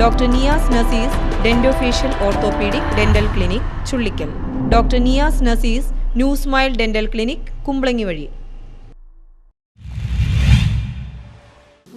Doctor Niyas Nasees dentofacial orthopedic dental clinic Chullikkal. Doctor Niyas Nasees new smile dental clinic Kumbalangi വഴി.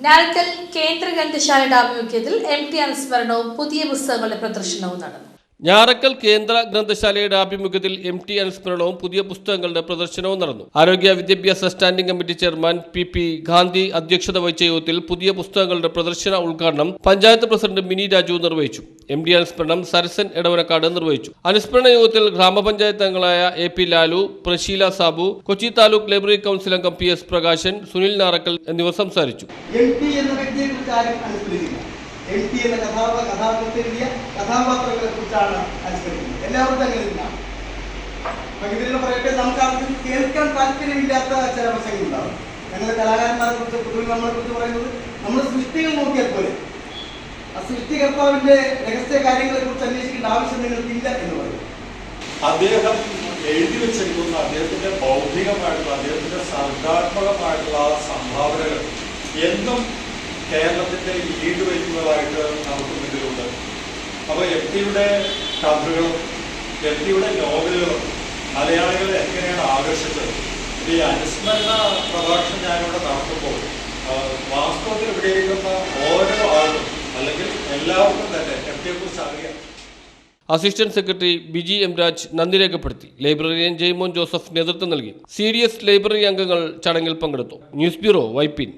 നാൽക്കൽ കേന്ദ്ര ഗ്രന്ഥശാലയുടെ ആഭിമുഖ്യത്തിൽ M T അനുസ്മരണവും പുതിയ പുസ്തകങ്ങളുടെ പ്രദർശനവും നടന്നു. ഞാറക്കൽ കേന്ദ്ര ഗ്രന്ഥശാലയുടെ ആഭിമുഖ്യത്തിൽ എം ടി അനുസ്മരണവും പുതിയ പുസ്തകങ്ങളുടെ പ്രദർശനവും നടന്നു. ആരോഗ്യ വിദ്യാഭ്യാസ standing committee chairman P P Gandhi അധ്യക്ഷത വഹിച്ച യോഗത്തിൽ പുതിയ പുസ്തകങ്ങളുടെ പ്രദർശന ഉദ്ഘാടനം പഞ്ചായത്ത് പ്രസിഡന്റ് മിനി രാജു നിർവഹിച്ചു. എം ഡി അനുസ്മരണം സരസൻ എടവനക്കാട് നിർവഹിച്ചു. അനുസ്മരണ യോഗത്തിൽ ഗ്രാമപഞ്ചായത്ത് അംഗങ്ങളായ A P Lalu Prasheela Sabu Kochi taluk library council അംഗം പി എസ് പ്രകാശൻ സുനിൽ നാറക്കൽ എന്നിവർ സംസാരിച്ചു. എന്ന വ്യക്തിയെക്കുറിച്ച് എം ടി എന്ന കഥാപ കഥാകൃത്ത് എഴുതിയ കഥാപാത്രങ്ങളെ കുറിച്ചാണ് അനുസ്മരിക്കുന്നത് എല്ലാവരും അങ്ങനെ തന്നെയാണ് അപ്പൊ പറയട്ടെ നമുക്ക് ആർക്കും കേൾക്കാൻ താല്പര്യമില്ലാത്ത ചില പ്രസംഗങ്ങളുണ്ടാവും ഞങ്ങൾ കലാകാരന്മാരെ കുറിച്ച് പൊതുവെ നമ്മളെ കുറിച്ച് പറയുന്നത് നമ്മൾ സൃഷ്ടികൾ നോക്കിയാൽ പോലെ ആ സൃഷ്ടികർത്താവിന്റെ രഹസ്യ കാര്യങ്ങളെ കുറിച്ച് അന്വേഷിക്കേണ്ട ആവശ്യം നിങ്ങൾക്കില്ല എന്ന് പറയും. അദ്ദേഹം എഴുതി വെച്ചിരിക്കുന്ന അദ്ദേഹത്തിന്റെ ബൗദ്ധികമായിട്ടുള്ള അദ്ദേഹത്തിന്റെ സർഗാത്മകമായിട്ടുള്ള സംഭാവനകൾ എന്നും കേരളത്തിന്റെ ലീഡ് വയ്ക്കുന്നതായിട്ട് നമുക്ക് മുന്നിലുണ്ട്. അപ്പോൾ എഫ് ടിയുടെ കഥകളും എഫ് ടിയുടെ നോവലുകളും മലയാളികളെ എങ്ങനെയാണ് ആകർഷിച്ചത്? ഈ അനുസ്മരണ പ്രഭാഷണം ഞാനിവിടെ നടത്തുമ്പോൾ വാസ്തവത്തിൽ ഇവിടെ ഇരിക്കുന്ന ഓരോ ആളും അല്ലെങ്കിൽ എല്ലാവർക്കും തന്നെ എഫ് കുറിച്ച് അറിയാം. Assistant secretary Biji M Raj നന്ദി രേഖപ്പെടുത്തി. ലൈബ്രറിയൻ ജെയ്മോൻ ജോസഫ് നേതൃത്വം നൽകി. സി ഡി എസ് ലൈബ്രറി അംഗങ്ങൾ ചടങ്ങിൽ പങ്കെടുത്തു. News bureau Vypin.